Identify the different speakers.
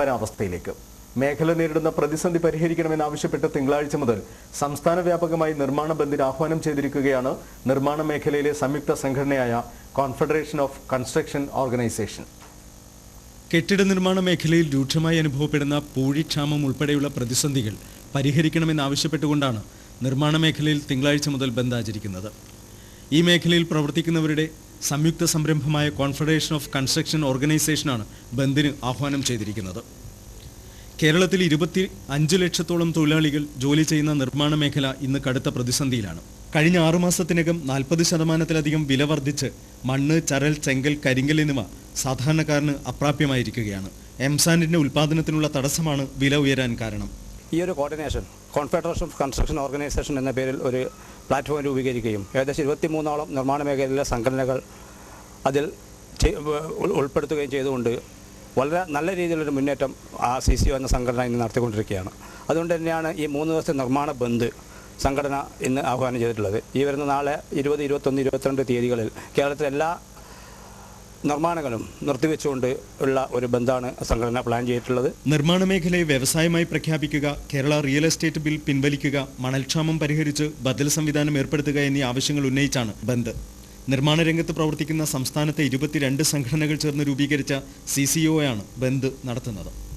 Speaker 1: സ്തംഭനാവസ്ഥയിലേക്ക് മേഖല നേരിടുന്ന പ്രതിസന്ധി പരിഹരിക്കണമെന്നാവശ്യപ്പെട്ട് തിങ്കളാഴ്ച മുതൽ സംസ്ഥാന വ്യാപകമായി നിർമ്മാണ ബന്ദിന് ആഹ്വാനം ചെയ്തിരിക്കുകയാണ് നിർമ്മാണ മേഖലയിലെ സംയുക്ത സംഘടനയായ കോൺഫെഡറേഷൻ ഓഫ് കൺസ്ട്രക്ഷൻ ഓർഗനൈസേഷൻ
Speaker 2: കെട്ടിട നിർമ്മാണ മേഖലയിൽ രൂക്ഷമായി അനുഭവപ്പെടുന്ന പൂഴിക്ഷാമം ഉൾപ്പെടെയുള്ള പ്രതിസന്ധികൾ പരിഹരിക്കണമെന്നാവശ്യപ്പെട്ടുകൊണ്ടാണ് നിർമ്മാണ മേഖലയിൽ തിങ്കളാഴ്ച മുതൽ ബന്ദ് ആചരിക്കുന്നത്. ഈ മേഖലയിൽ പ്രവർത്തിക്കുന്നവരുടെ സംയുക്ത സംരംഭമായ കോൺഫെഡറേഷൻ ഓഫ് കൺസ്ട്രക്ഷൻ ഓർഗനൈസേഷനാണ് ബന്ദിന് ആഹ്വാനം ചെയ്തിരിക്കുന്നത്. കേരളത്തിൽ ഇരുപത്തി അഞ്ച് ലക്ഷത്തോളം തൊഴിലാളികൾ ജോലി ചെയ്യുന്ന നിർമ്മാണ മേഖല ഇന്ന് കടുത്ത പ്രതിസന്ധിയിലാണ്. കഴിഞ്ഞ ആറുമാസത്തിനകം നാൽപ്പത് ശതമാനത്തിലധികം വില വർദ്ധിച്ച് മണ്ണ് ചരൽ ചെങ്കൽ കരിങ്കൽ എന്നിവ സാധാരണക്കാരന് അപ്രാപ്യമായിരിക്കുകയാണ്. എംസാൻഡിന്റെ ഉൽപ്പാദനത്തിനുള്ള തടസ്സമാണ് വില ഉയരാൻ കാരണം.
Speaker 3: ഈ ഒരു coordination confederation of construction organisation എന്ന പേരിൽ ഒരു പ്ലാറ്റ്ഫോം രൂപീകരിക്കുകയും ഏകദേശം ഇരുപത്തിമൂന്നോളം നിർമ്മാണ മേഖലയിലെ സംഘടനകൾ അതിൽ ഉൾപ്പെടുത്തുകയും ചെയ്തുകൊണ്ട് വളരെ നല്ല രീതിയിലൊരു മുന്നേറ്റം ആ സി സി ഒ എന്ന സംഘടന ഇന്ന് നടത്തിക്കൊണ്ടിരിക്കുകയാണ്. അതുകൊണ്ട് തന്നെയാണ് ഈ മൂന്ന് ദിവസത്തെ നിർമ്മാണ ബന്ദ് സംഘടന ഇന്ന് ആഹ്വാനം ചെയ്തിട്ടുള്ളത്. ഈ വരുന്ന നാളെ ഇരുപത് ഇരുപത്തൊന്ന് ഇരുപത്തിരണ്ട് തീയതികളിൽ കേരളത്തിലെ എല്ലാ നിർമ്മാണങ്ങളും നിർത്തിവെച്ചുകൊണ്ട് ഉള്ള ഒരു ബന്ധാണ് സംഘടന പ്ലാൻ ചെയ്തിട്ടുള്ളത്.
Speaker 2: നിർമ്മാണ മേഖലയെ വ്യവസായമായി പ്രഖ്യാപിക്കുക കേരള റിയൽ എസ്റ്റേറ്റ് ബിൽ പിൻവലിക്കുക മണൽക്ഷാമം പരിഹരിച്ച് ബദൽ സംവിധാനം ഏർപ്പെടുത്തുക എന്നീ ആവശ്യങ്ങൾ ഉന്നയിച്ചാണ് ബന്ദ്. നിർമ്മാണ രംഗത്ത് പ്രവർത്തിക്കുന്ന സംസ്ഥാനത്തെ ഇരുപത്തിരണ്ട് സംഘടനകൾ ചേർന്ന് രൂപീകരിച്ച സി സി ഒ ആണ് ബന്ദ് നടത്തുന്നത്.